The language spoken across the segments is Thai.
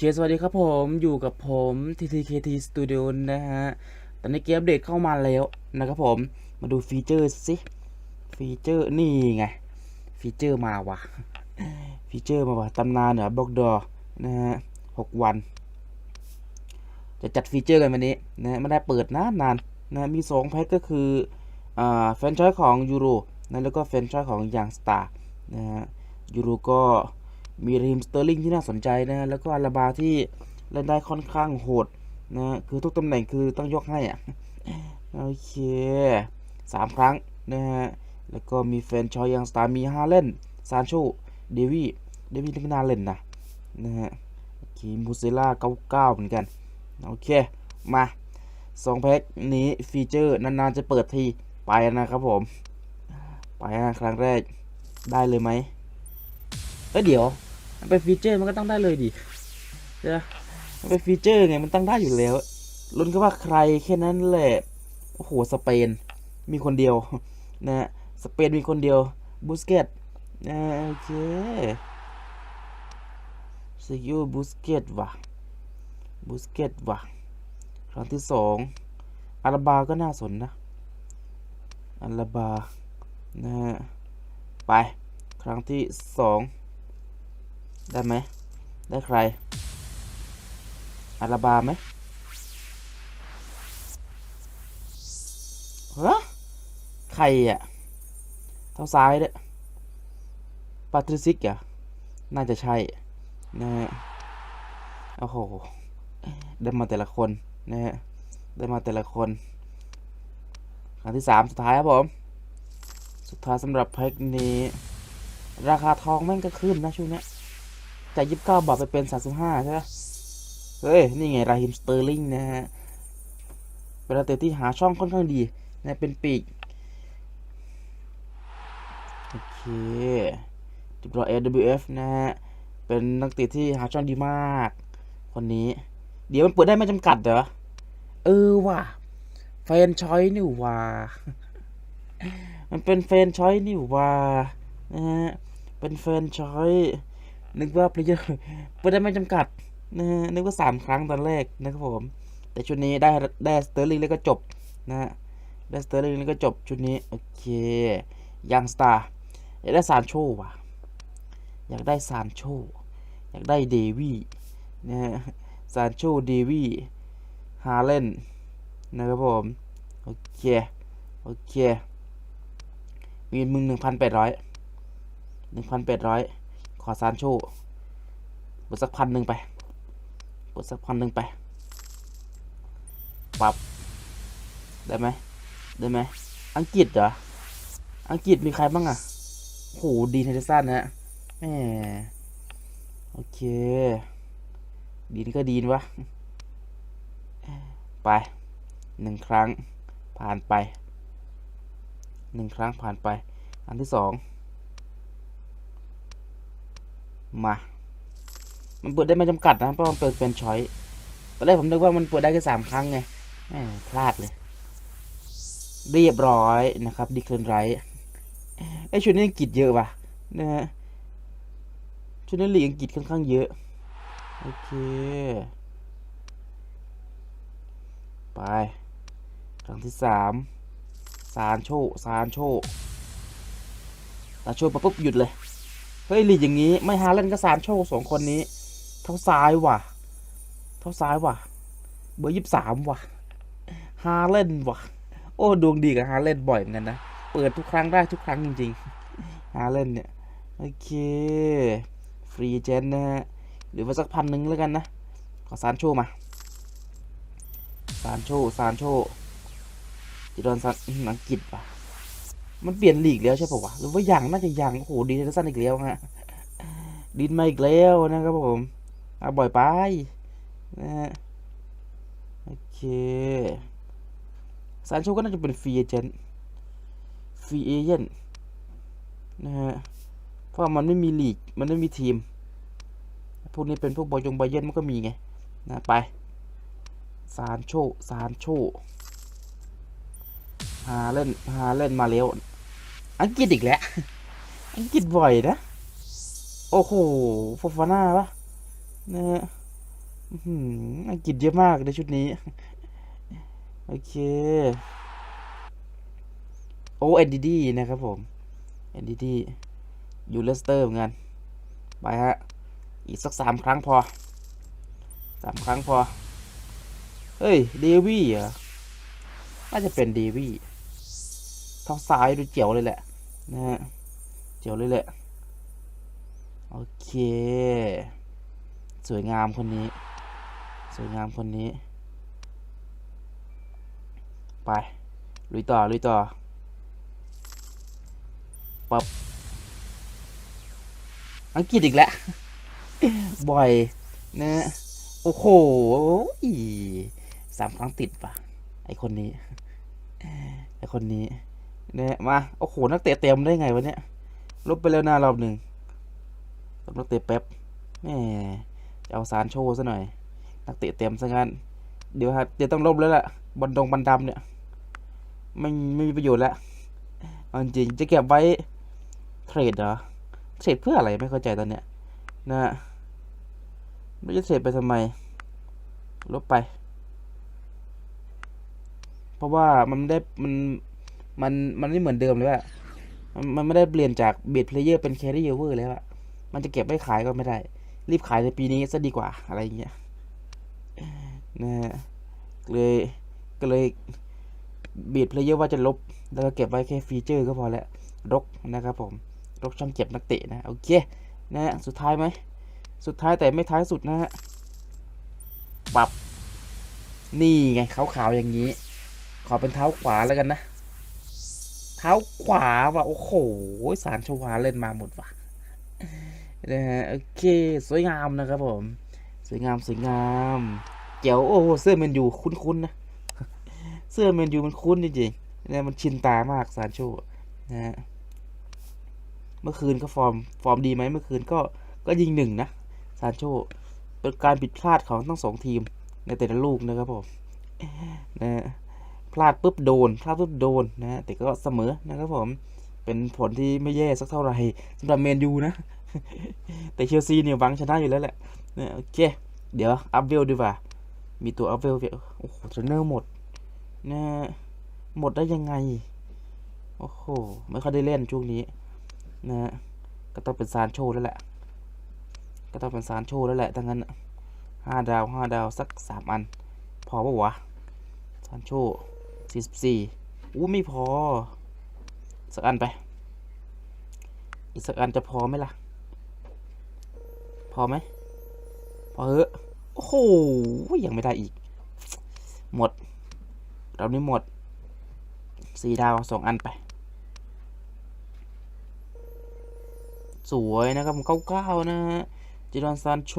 เคสวัสดีครับผมอยู่กับผม TTKT Studio นะฮะ ตอนนี้เกมอัปเดตเข้ามาแล้วนะครับผม มาดูฟีเจอร์สิ ฟีเจอร์นี่ไง ฟีเจอร์มาว่ะ ฟีเจอร์มาว่ะตำนานเหนือบล็อกดอนะฮะหกวัน จะจัดฟีเจอร์กันวันนี้นะไม่ได้เปิดนานนานนะมีสองแพ็คก็คืออ่าแฟนชส์ของยูโรนะแล้วก็แฟนชส์ของยางสตาร์นะฮะยูโรก็ มีรีมสเตอร์ลิงที่น่าสนใจนะฮะแล้วก็อาราบาที่เล่นได้ค่อนข้างโหดนะฮะคือทุกตำแหน่งคือต้องยกให้อะโอเคสามครั้งนะฮะแล้วก็มีแฟนชส์ยางสตาร์มีฮาเล่นซานโชเดวี่เดวี่ที่น่าเล่นนะนะฮะโอเคมูเซล่าเก้าเก้าเหมือนกัน โอเค มาสองแพ็คนี้ฟีเจอร์นานๆจะเปิดที ไปนะครับผม ไปนะครั้งแรกได้เลยไหมเอ้ยเดี๋ยว มันเป็นฟีเจอร์มันก็ตั้งได้เลยดิใช่ไหมมันเป็นฟีเจอร์ไงมันตั้งได้อยู่แล้วลุ้นก็ว่าใครแค่นั้นแหละ โอ้โห สเปน มีคนเดียว นะฮะสเปนมีคนเดียวบูสเกตนะโอเคซิโอบูสเกตว่ะบูสเกตว่ะ ครั้งที่สองอาราบาก็น่าสนนะอาราบา นะฮะ ไป ครั้งที่สอง ได้ไหม ได้ใคร อาราบาไหมฮะใครอะเท้าซ้ายเด้ปาทริซิกอะน่าจะใช่นะฮะโอ้โห ได้มาแต่ละคนนะฮะ ได้มาแต่ละคนครั้งที่สามสุดท้ายครับผม สุดท้ายสำหรับแพ็คนี้ ราคาทองแม่งก็ขึ้นนะช่วงนี้ จากยี่สิบเก้าบาทไปเป็นสามสิบห้าใช่ไหมเฮ้ย นี่ไงราฮิมสเตอร์ลิงนะฮะ เป็นนักเตะที่หาช่องค่อนข้างดีนะเป็นปีก โอเคติดรอ AWF นะฮะ เป็นนักเตะที่หาช่องดีมาก คนนี้ เดี๋ยวมันเปิดได้ไม่จำกัดเหรอ เออว่ะแฟนชอยนี่ว่ะมันเป็นแฟนชอยนี่ว่ะนะฮะ เป็นแฟนชอย นึกว่าเพลเยอร์เปิดได้ไม่จำกัดนะฮะนึกว่าสามครั้งตอนแรกนะครับผม แต่ชุดนี้ได้ได้สเตอร์ลิงแล้วก็จบนะฮะได้สเตอร์ลิงแล้วก็จบชุดนี้ โอเคยังสตาร์อยากได้ซานโชว่ะ อยากได้ซานโชอยากได้เดวี่นะฮะซานโชเดวี่ฮาเลนนะครับผม โอเค โอเคมีมึงหนึ่งพันแปดร้อยหนึ่งพันแปดร้อย อซานโชกดสักพันหนึ่งไปกดสักพันหนึ่งไปปรับได้ไหมได้ไหมอังกฤษเหรอ อังกฤษมีใครบ้างอะโหดีนเทเดสันนะฮะแหมโอเค ดีนก็ดีนวะ ไปหนึ่งครั้งผ่านไปหนึ่งครั้งผ่านไป อันที่สอง มา มันเปิดได้ไม่จำกัดนะ เพราะมันเปิดเป็นช้อยตอนแรกผมนึกว่ามันเปิดได้แค่สามครั้งไงพลาดเลย เรียบร้อยนะครับดิคลนไรไอชุดนี้อังกฤษเยอะว่ะนะฮะชุดนี้ลีกอังกฤษค่อนข้างเยอะ โอเค ไป ครั้งที่สามซานโชซานโชซานโชมาปุ๊บหยุดเลย เฮ้ยลีอย่างนี้ ไม่ฮาเลนก็ซานโชสองคนนี้ เท้าซ้ายว่ะ เท้าซ้ายว่ะ เบอร์ยี่สิบสามว่ะ ฮาเลนว่ะ โอ้ดวงดีกับฮาเลนบ่อยเหมือนกันนะ เปิดทุกครั้งได้ทุกครั้งจริงๆ ฮาเลนเนี่ย โอเค ฟรีเจนนะฮะหรือว่าสักพันหนึ่งแล้วกันนะ ขอซานโชมา ซานโชซานโชจิรอนซานอังกฤษว่ะ มันเปลี่ยนลีกแล้วใช่ปะวะหรือว่าอยังน่าจะอยังโอ้โหดีนสั้นอีกแล้วฮะดินมาอีกแล้วนะครับผมเอาบ่อยไปนะฮะโอเคซานโชก็น่าจะเป็นฟรีเอเจนต์ฟรีเอเจนต์นะฮะเพราะมันไม่มีลีก มันไม่มีทีม พวกนี้เป็นพวกบอยงบอยเยนมันก็มีไงนะไปซานโชซานโชฮาเล่นฮาเล่นมาแล้ว อังกฤษอีกแล้ว อังกฤษบ่อยนะ โอ้โหฟอฟาน่าปะนะฮะอังกฤษเยอะมากในชุดนี้ โอเค โอ้เอ็นดีดีนะครับผมเอ็นดีดีอยู่เลสเตอร์เหมือนกัน ไปฮะ อีกสักสามครั้งพอสามครั้งพอ เฮ้ย เดวี่เหรอ น่าจะเป็นเดวี่ท้องซ้ายดูเจียวเลยแหละ นะฮะเจียวเลยแหละ โอเค สวยงามคนนี้ สวยงามคนนี้ ไป ลุยต่อ ลุยต่อปับอังกฤษอีกแล้วบ่อยนะโอ้โหอีสามครั้งติดป่ะไอคนนี้ ไอคนนี้ เนี่ยมา โอ้โห นักเตะเต็มได้ไงวะเนี่ยลบไปแล้วหน้ารอบหนึ่งนักเตะแป๊บแหม่จะเอาสารโชว์ซะหน่อย นักเตะเต็มซะงั้น เดี๋ยวฮะเดี๋ยวต้องลบแล้วล่ะบอลดงบันดำเนี่ยไม่ไม่มีประโยชน์แล้วเอาจริงจะเก็บไว้เทรดเหรอ เทรดเพื่ออะไรไม่เข้าใจตอนเนี้ยนะไม่จะเทรดไปทำไม ลบไป เพราะว่ามันได้มัน มันมันไม่เหมือนเดิมเลยอะมันมันไม่ได้เปลี่ยนจากเบดเพลเยอร์เป็นแครี่เวอร์แล้วอะมันจะเก็บไว้ขายก็ไม่ได้ รีบขายในปีนี้ซะดีกว่าอะไรอย่างเงี้ยนะฮะเลยก็เลยเบดเพลเยอร์ว่าจะลบ แล้วก็เก็บไว้แค่ฟีเจอร์ก็พอแล้วรกนะครับผม รกช่างเก็บนักเตะนะ โอเคนะฮะสุดท้ายไหม สุดท้ายแต่ไม่ท้ายสุดนะฮะปรับ นี่ไงขาวๆอย่างนี้ ขอเป็นเท้าขวาแล้วกันนะ เท้าขวาว่ะโอ้โหสารชวาเล่นมาหมดว่ะนะฮะโอเค สวยงามนะครับผม สวยงามสวยงามเจ๋วโอ้โหเสื้อแมนยูคุ้นๆนะเสื้อแมนยูมันคุ้นจริงๆเนี่ยมันชินตามากสารโชนะฮะเมื่อคืนก็ฟอร์มฟอร์มดีไหมเมื่อคืนก็ก็ยิงหนึ่งนะซานโชเป็นการผิดพลาดของทั้งสองทีมในแต่ละลูกนะครับผมนะฮะ ลาดปุ๊บโดนพลาดปุ๊บโดนนะแต่ก็เสมอนะครับผมเป็นผลที่ไม่แย่สักเท่าไหร่สำหรับแมนยูนะ แต่เชลซีเนี่ยหวังชนะอยู่แล้วแหละนะโอเค เดี๋ยวอัพเวลดีกว่า มีตัวอัพเวลโอ้โหเทรนเนอร์หมดนะหมดได้ยังไง โอ้โห ไม่ค่อยได้เล่นช่วงนี้ นะฮะก็ต้องเป็นซานโชแล้วแหละ ก็ต้องเป็นซานโชแล้วแหละทั้งนั้นห้าดาวห้าดาวสักสามอัน พอปะวะซานโช สี่สิบสี่อู้ไม่พอ สักอันไป อีกสักอันจะพอไหมล่ะ พอไหม พอเถอะ โอ้โห ยังไม่ได้อีก หมด เรานี้หมด สี่ดาวสองอันไป สวยนะครับผมเก้าๆนะฮะจิรอนซานโช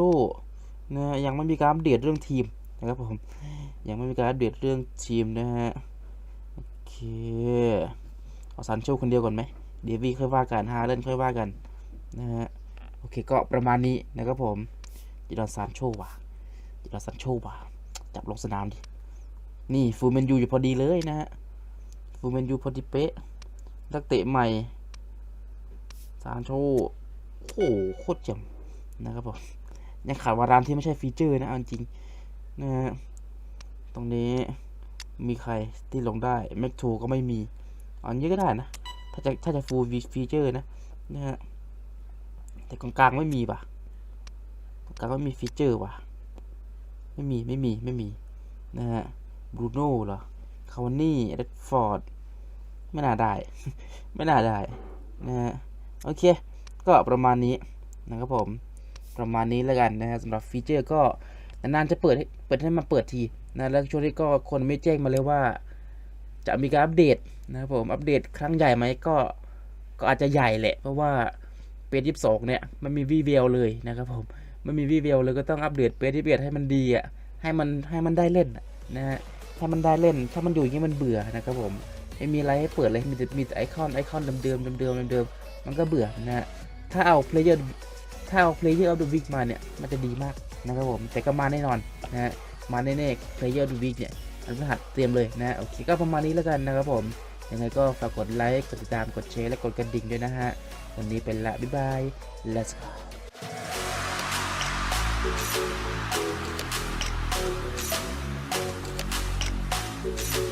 นะฮะยังไม่มีการอัปเดตเรื่องทีมนะครับผม ยังไม่มีการอัปเดตเรื่องทีมนะฮะ เคเอาซานโชคนเดียวก่อนไหมเดวี่ค่อยว่ากันฮาเล่นค่อยว่ากันนะฮะโอเคก็ประมาณนี้นะครับผมจิรอนซานโชว่ะจิรอนซานโชว่ะจับลงสนามดินี่ฟูลแมนยูอยู่พอดีเลยนะฮะฟูลแมนยูพอดีเป๊ะนักเตะใหม่ซานโชโอ้โหโคตรเจ๋งนะครับผมยังขาดวารานที่ไม่ใช่ฟีเจอร์นะเอาจริงนะฮะตรงนี้ มีใครที่ลงได้แม็กทูก็ไม่มี อันนี้ก็ได้นะ ถ้าจะถ้าจะฟูลฟีเจอร์นะนะฮะแต่กลางๆไม่มีป่ะกลางไม่มีฟีเจอร์ว่ะ ไม่มีไม่มีไม่มีนะฮะบรูโน่เหรอคาวานี่เรดฟอร์ดไม่น่าได้ ไม่น่าได้นะฮะโอเค ก็ประมาณนี้นะครับผมประมาณนี้แล้วกันนะฮะสำหรับฟีเจอร์ก็นานๆจะเปิดให้เปิดให้มาเปิดที นะแล้วช่วงนี้ก็คนไม่แจ้งมาเลยว่า จะมีการอัปเดตนะครับผมอัปเดตครั้งใหญ่ไหมก็ก็อาจจะใหญ่แหละ เพราะว่าเปยี่สองเนี่ยมันมีวีเวลเลยนะครับผมไม่มีวีเวลเลยก็ต้องอัปเดตเปยี่ให้มันดีอะให้มันให้มันได้เล่นนะฮะให้มันได้เล่น ถ้ามันอยู่อย่างนี้มันเบื่อนะครับผมไม่มีอะไรให้เปิดเลยมีแต่มีแต่ไอคอนไอคอนเดิมๆเดิมๆเดิมๆมันก็เบื่อนะฮะถ้าเอา player ถ้าเอา player of the week มาเนี่ยมันจะดีมากนะครับผมแต่ก็มาแน่นอนนะฮะ มาแน่ๆ player of the week เนี่ยอันพฤหัสเตรียมเลยนะโอเคก็ประมาณนี้แล้วกันนะครับผมยังไงก็ฝากกดไลค์กดติดตามกดแชร์และกดกระดิ่งด้วยนะฮะวันนี้เป็นละบ๊ายบาย let's go